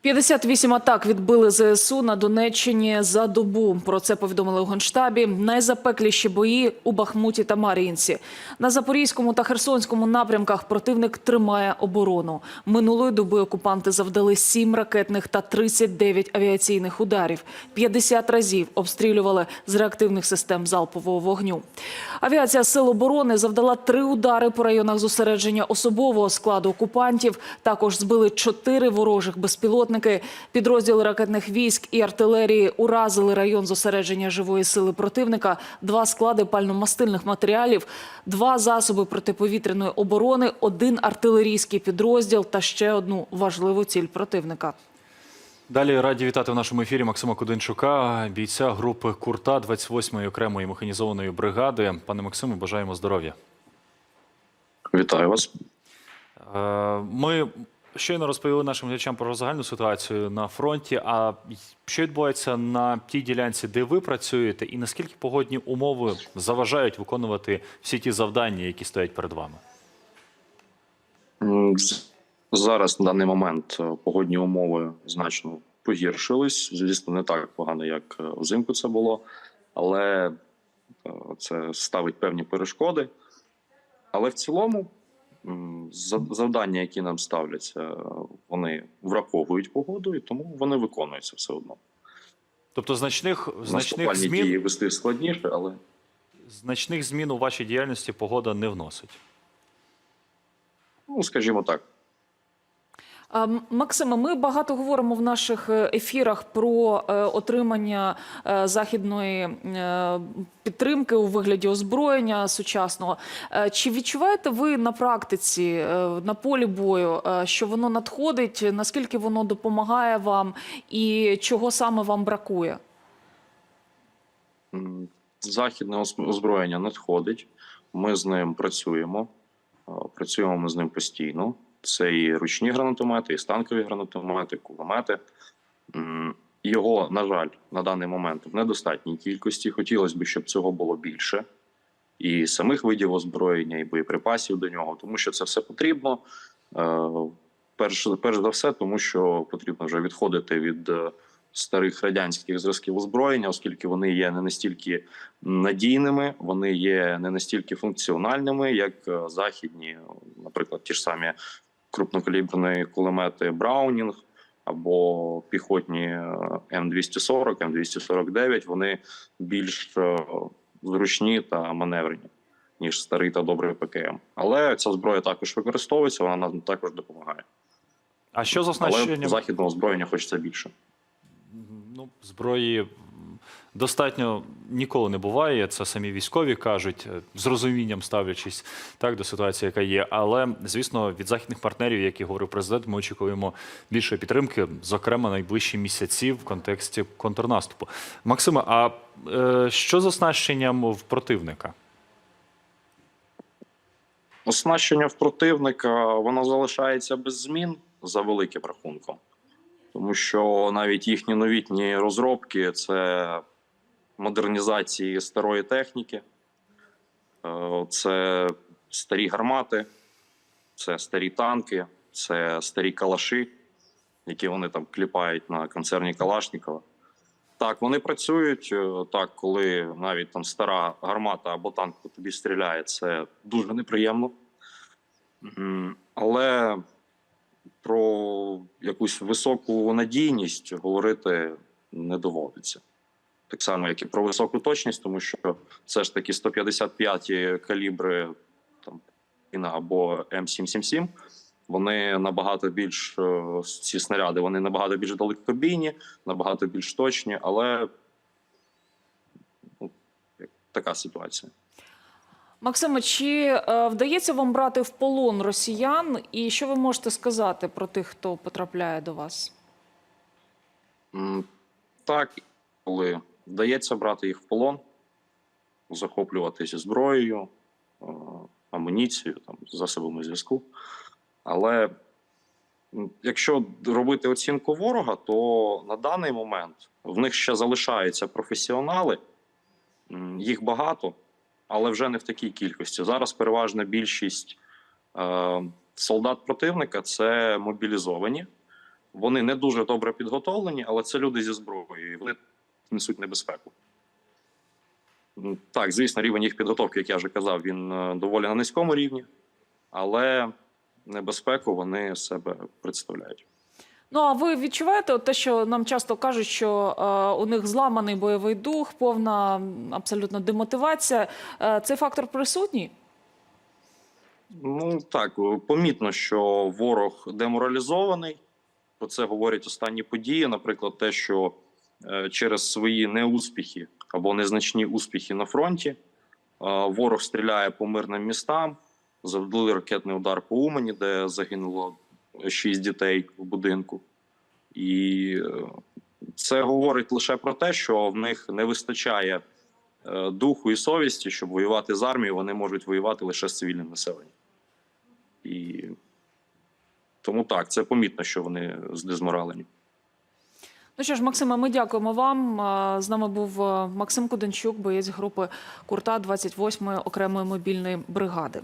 58 атак відбили ЗСУ на Донеччині за добу. Про це повідомили у Генштабі. Найзапекліші бої у Бахмуті та Мар'їнці. На Запорізькому та Херсонському напрямках противник тримає оборону. Минулої доби окупанти завдали 7 ракетних та 39 авіаційних ударів. 50 разів обстрілювали з реактивних систем залпового вогню. Авіація Сил оборони завдала три удари по районах зосередження особового складу окупантів. Також збили чотири ворожих безпілотники. Підрозділи ракетних військ і артилерії уразили район зосередження живої сили противника, два склади пальномастильних матеріалів, два засоби протиповітряної оборони, один артилерійський підрозділ та ще одну важливу ціль противника. Далі раді вітати в нашому ефірі Максима Кудинчука, бійця групи Курта 28-ї окремої механізованої бригади. Пане Максиму, бажаємо здоров'я. Вітаю вас. Е, Ми щойно розповіли нашим глядачам про загальну ситуацію на фронті. А що відбувається на тій ділянці, де ви працюєте, і наскільки погодні умови заважають виконувати всі ті завдання, які стоять перед вами? Зараз на даний момент е, погодні умови значно погіршились. Звісно, не так погано, як е, взимку це було, але е, це ставить певні перешкоди. Але в цілому завдання, які нам ставляться, вони враховують погоду, і тому вони виконуються все одно. Тобто значних, значних змін дії вести складніше, але значних змін у вашій діяльності погода не вносить. ну скажімо так. Максиме, ми багато говоримо в наших е, ефірах про е, отримання е, західної підтримки у вигляді озброєння сучасного. Чи відчуваєте ви на практиці на полі бою, що воно надходить? Наскільки воно допомагає вам, і чого саме вам бракує? Західне озброєння надходить. Ми з ним працюємо. Працюємо ми з ним постійно. Це і ручні гранатомети, і станкові гранатомети, кулемети. Його, на жаль, на даний момент в недостатній кількості. Хотілося б, щоб цього було більше. І самих видів озброєння, і боєприпасів до нього, тому що це все потрібно. Е, Перш, перш за все, тому що потрібно вже відходити від е, старих радянських зразків озброєння, оскільки вони є не настільки надійними, вони є не настільки функціональними, як е, західні, наприклад, ті ж самі крупнокаліберні кулемети Браунінг або піхотні е, М240, М249, вони більш е, зручні та маневрені. Ніж старий та добрий ПКМ, але ця зброя також використовується, вона нам також допомагає. А що з Але західного озброєння хочеться більше. Ну, зброї достатньо ніколи не буває. Це самі військові кажуть, е, з розумінням ставлячись так до ситуації, яка є. Але звісно, від західних партнерів, як і говорив президент, ми очікуємо більшої підтримки, зокрема найближчі місяці в контексті контрнаступу. Максиме, а е, що з оснащенням в противника? Оснащення в противника воно залишається без змін за великим рахунком, тому що навіть їхні новітні розробки це модернізації старої техніки, Е, це старі гармати, це старі танки, це старі калаші, які вони там кліпають на концерні Калашнікова. Так, вони працюють. е, Так, коли навіть там стара гармата або танк по тобі стріляє, це дуже неприємно. Але про якусь високу надійність говорити не доводиться. Так само, як і про високу точність, тому що все ж таки 155 калібри там, або М777, вони набагато більш е, ці снаряди, вони набагато більш далекобійні, набагато більш точні, але ну, така ситуація. Максиме, чи е, вдається вам брати в полон росіян? І що ви можете сказати про тих, хто потрапляє до вас? Так, коли вдається брати їх в полон, захоплюватися зброєю, е, амуніцією, там, засобами зв'язку. Але якщо робити оцінку ворога, то на даний момент в них ще залишаються професіонали, їх багато, але вже не в такій кількості. Зараз переважна більшість е, солдат противника це мобілізовані Вони не дуже добре підготовлені, але це люди зі зброєю, вони несуть небезпеку. Так, звісно, рівень їх підготовки, як я вже казав, він е, доволі на низькому рівні, але небезпеку вони себе представляють. Ну а ви відчуваєте от те, що нам часто кажуть, що е, у них зламаний бойовий дух, повна абсолютно демотивація. Е, цей фактор присутній? Ну так, помітно, що ворог деморалізований. Про це говорять останні події. Наприклад, те, що е, через свої неуспіхи або незначні успіхи на фронті е, ворог стріляє по мирним містам. Завдали ракетний удар по Умані, де загинуло шість дітей в будинку. І е, це говорить лише про те, що в них не вистачає е, духу і совісті, щоб воювати з армією, вони можуть воювати лише з цивільним населенням. І тому так, це помітно, що вони здезморалені. Ну що ж, Максиме, ми дякуємо вам. З нами був Максим Куденчук, боєць групи Курта 28-ї окремої мобільної бригади.